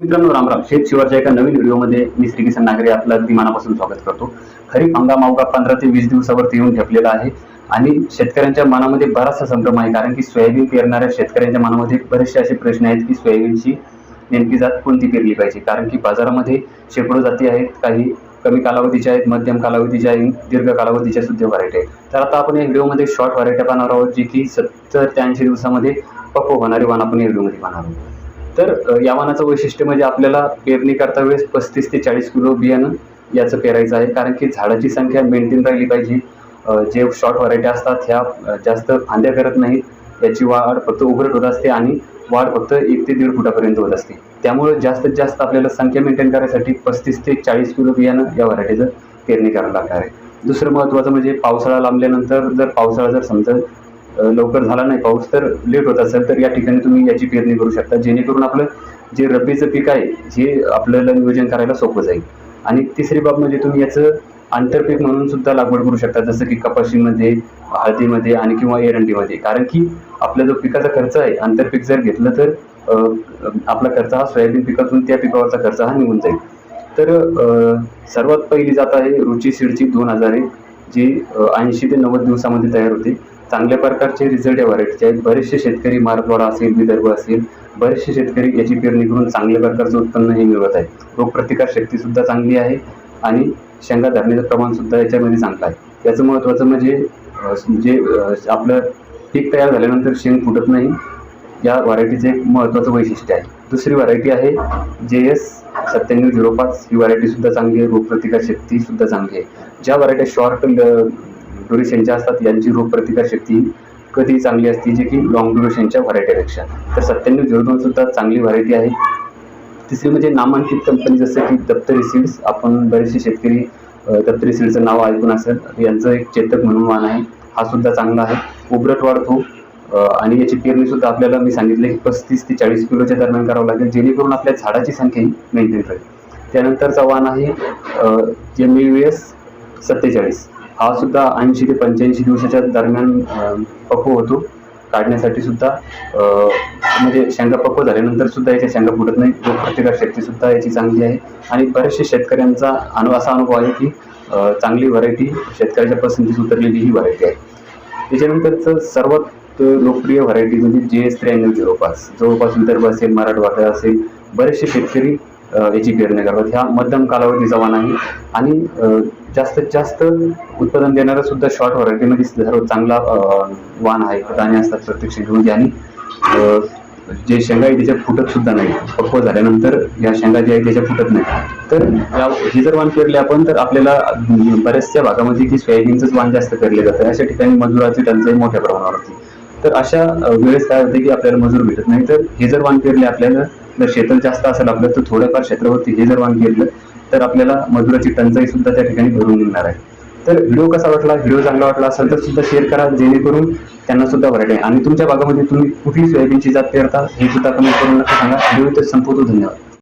मित्रांनो रामराम शेत शिवारच्या एका नवीन व्हिडिओमध्ये मी श्री किसन नागरे आपलं अगदी मनापासून स्वागत करतो. खरीप हंगाम अवघा पंधरा ते वीस दिवसावरती येऊन ठेपलेला आहे आणि शेतकऱ्यांच्या मनामध्ये बराचसा संभ्रम आहे कारण की सोयाबीन पेरणाऱ्या शेतकऱ्यांच्या मनामध्ये बरेचसे असे प्रश्न आहेत की सोयाबीनची नेमकी जात कोणती पेरली पाहिजे? कारण की बाजारामध्ये शेकडो जाती आहेत काही कमी कालावधीच्या आहेत मध्यम कालावधीच्या आहेत दीर्घ कालावधीच्या सुद्धा व्हरायटी आहेत. तर आता आपण या व्हिडिओमध्ये शॉर्ट व्हरायटी पाहणार आहोत जी की सत्तर ते ऐंशी दिवसामध्ये पक्व होणारी वाण आपण या व्हिडिओमध्ये पाहणार आहोत. तर या वाणाचं वैशिष्ट्य म्हणजे आपल्याला पेरणी करता वेळेस पस्तीस ते चाळीस किलो बियाणं याचं पेरायचं आहे. कारण की झाडाची संख्या मेंटेन राहिली पाहिजे. जे शॉर्ट व्हरायटी असतात ह्या जास्त फांद्या करत नाहीत. याची वाढ फक्त उघडत होत असते आणि वाढ फक्त एक ते दीड फुटापर्यंत होत असते. त्यामुळे जास्तीत जास्त आपल्याला संख्या मेंटेन करायसाठी पस्तीस ते चाळीस किलो बियाणं या व्हरायटीचं पेरणी करावं लागणार आहे. दुसरं महत्त्वाचं म्हणजे पावसाळा लांबल्यानंतर जर पावसाळा जर समजा लवकर झाला नाही पाऊस तर लेट होत असेल तर या ठिकाणी तुम्ही याची पेरणी करू शकता जेणेकरून आपलं जे रब्बीचं पीक आहे हे आपल्याला नियोजन करायला सोपं जाईल. आणि तिसरी बाब म्हणजे तुम्ही याचं आंतरपीक म्हणून सुद्धा लागवड करू शकता जसं की कपाशीमध्ये हळदीमध्ये आणि किंवा एरंडीमध्ये. कारण की आपला जो पिकाचा खर्च आहे आंतरपीक जर घेतलं तर आपला खर्च हा सोयाबीन पिकातून त्या पिकावरचा खर्च हा निघून जाईल. तर सर्वात पहिली जात आहे रुची सीडची दोन हजार एक जी ऐंशी ते नव्वद दिवसामध्ये तयार होते. चांगल्या प्रकारचे रिझल्ट या व्हरायटीचे आहेत बरेचसे शेतकरी मराठवाडा असेल विदर्भ असेल बरेचसे शेतकरी याची पेरणी करून चांगल्या प्रकारचं उत्पन्न हे मिळवत आहेत. रोगप्रतिकार चांगली आहे आणि शेंगा धरण्याचं प्रमाणसुद्धा याच्यामध्ये चांगलं आहे. याचं महत्त्वाचं म्हणजे जे म्हणजे, आपलं पीक तयार झाल्यानंतर शेंग फुटत नाही. या व्हरायटीचं एक महत्त्वाचं वैशिष्ट्य आहे. दुसरी व्हरायटी आहे जे एस सत्त्याण्णव झिरो पाच. ही व्हरायटीसुद्धा चांगली आहे. रोगप्रतिकार चांगली आहे. ज्या व्हरायट्या शॉर्ट ड्युरेशनच्या असतात यांची रोगप्रतिकार शक्ती कधी चांगली असते जे की लॉंग ड्युरेशनच्या व्हरायटीपेक्षा तर सत्त्याण्णव झिरो दोन सुद्धा चांगली व्हरायटी आहे. तिसरी म्हणजे नामांकित कंपनी जसं की दप्तरी सीड्स आपण बरेचसे शेतकरी दप्तरी सीडचं नाव ऐकून असेल. यांचं एक चेतक म्हणून वाण आहे. हा सुद्धा चांगला आहे. उबरट वाढतो. आणि याची पेरणी सुद्धा आपल्याला मी सांगितलं की पस्तीस ते चाळीस किलोच्या दरम्यान करावं लागेल जेणेकरून आपल्या झाडाची संख्या ही मेंटेन राहील. त्यानंतरचा वाण आहे एम यू एस सत्तेचाळीस. हा सुद्धा ऐंशी ते पंच्याऐंशी दिवसाच्या दरम्यान पक्व होतो. काढण्यासाठी सुद्धा म्हणजे शेंगा पक्व झाल्यानंतर सुद्धा याच्या शेंगा फुटत नाही. रोगप्रतिकार शक्ती सुद्धा याची चांगली आहे. आणि बरेचसे शेतकऱ्यांचा अनु असा अनुभव आहे की चांगली व्हरायटी शेतकऱ्याच्या पसंतीस उतरलेली ही व्हरायटी आहे. त्याच्यानंतरचं सर्वात लोकप्रिय व्हरायटी म्हणजे जे एस त्र्याण्णव झिरो पाच. जवळपास विदर्भ असेल मराठवाडा असेल बरेचसे शेतकरी याची पेरणी करतात. ह्या मध्यम कालावधीचा वाण आहे. आणि जास्तीत जास्त उत्पादन देणारा सुद्धा शॉर्ट व्हरायटीमध्ये सर्वात चांगला वाण आहे. दाणे असतात प्रत्येक शेंगामध्ये आणि जे शेंगा आहे त्याच्या फुटत सुद्धा नाही. पक्व झाल्यानंतर या शेंगा ज्या आहेत त्याच्या फुटत नाही. तर या जर वाण पेरले आपण तर आपल्याला बऱ्याचशा भागामध्ये की सोयाबीनचंच वाण जास्त पेरले जातं. अशा ठिकाणी मजुराची टंचाई मोठ्या प्रमाणावर होती. तर अशा वेळेस काय होते की आपल्याला मजूर भेटत नाही. तर हे जर वाण पेरले आपल्याला जर क्षेत्र जास्त असेल आपलं तर थोड्याफार क्षेत्रावरती हे जर वाण पेरलं तर आपल्याला मजुराची टंचाई सुद्धा त्या ठिकाणी भरून निघणार आहे. तर व्हिडिओ कसा वाटला? व्हिडिओ चांगला वाटला असेल तर सुद्धा शेअर करा जेणेकरून त्यांना सुद्धा व्हरायटी आणि तुमच्या भागामध्ये तुम्ही कुठली सोयाबीनची जात पेरता हे सुद्धा कमेंट करून नका सांगा. व्हिडिओ इथे संपवतो. धन्यवाद.